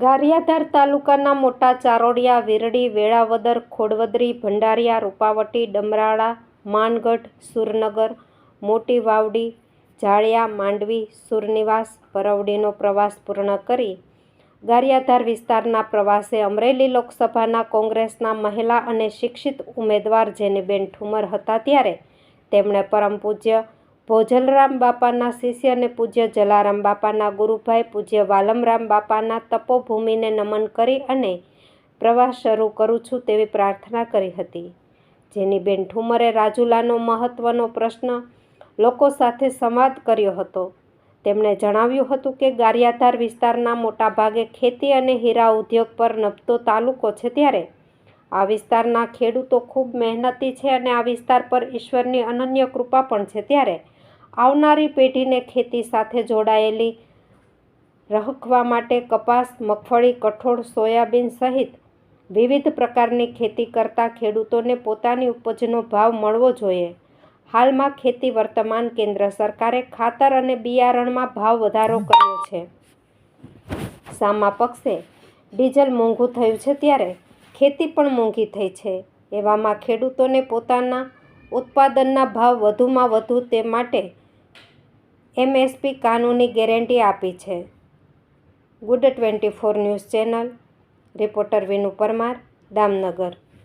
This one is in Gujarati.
ગારિયાધાર તાલુકાના મોટા ચારોડિયા, વિરડી, વેળાવદર, ખોડવદરી, ભંડારિયા, રૂપાવટી, ડમરાળા, માનગઢ, સુરનગર મોટી વાવડી જાળિયા માંડવી, સુરનિવાસ પરવડીનો પ્રવાસ પૂર્ણ કરી ગારિયાધાર વિસ્તારના પ્રવાસે અમરેલી લોકસભાના કોંગ્રેસના મહિલા અને શિક્ષિત ઉમેદવાર જેનીબેન ઠુમર હતા ત્યારે તેમણે પરમ પૂજ્ય ભોજલરામ બાપાના શિષ્ય અને પૂજ્ય જલારામ બાપાના ગુરુભાઈ, પૂજ્ય વાલમરામ બાપાના તપોભૂમિને નમન કરી અને પ્રવાસ શરૂ કરું છું તેવી પ્રાર્થના કરી હતી. જેનીબેન ઠુમરે રાજુલાનો મહત્વનો પ્રશ્ન લોકો સાથે સંવાદ કર્યો હતો. તેમણે જણાવ્યું હતું કે ગારિયાધાર વિસ્તારના મોટાભાગે ખેતી અને હીરા ઉદ્યોગ પર નભતો તાલુકો છે ત્યારે આ વિસ્તારના ખેડૂતો ખૂબ મહેનતી છે અને આ વિસ્તાર પર ઈશ્વરની અનન્ય કૃપા પણ છે. ત્યારે આવનારી પેઢીને ખેતી સાથે જોડાયેલી રખવા માટે કપાસ, મગફળી, કઠોળ, સોયાબીન સહિત વિવિધ પ્રકારની ખેતી કરતા ખેડૂતોને પોતાની ઉપજનો ભાવ મળવો જોઈએ. હાલમાં ખેતી વર્તમાન કેન્દ્ર સરકારે ખાતર અને બિયારણમાં ભાવ વધારો કર્યો છે. સામા પક્ષે ડીઝલ મોંઘું થયું છે ત્યારે ખેતી પણ મોંઘી થઈ છે. એવામાં ખેડૂતોને પોતાના ઉત્પાદનના ભાવ વધુમાં વધુ તે માટે એમએસપી કાનૂની ગેરંટી આપી છે. Good twenty four news channel, reporter Vinu Parmar, Damnagar.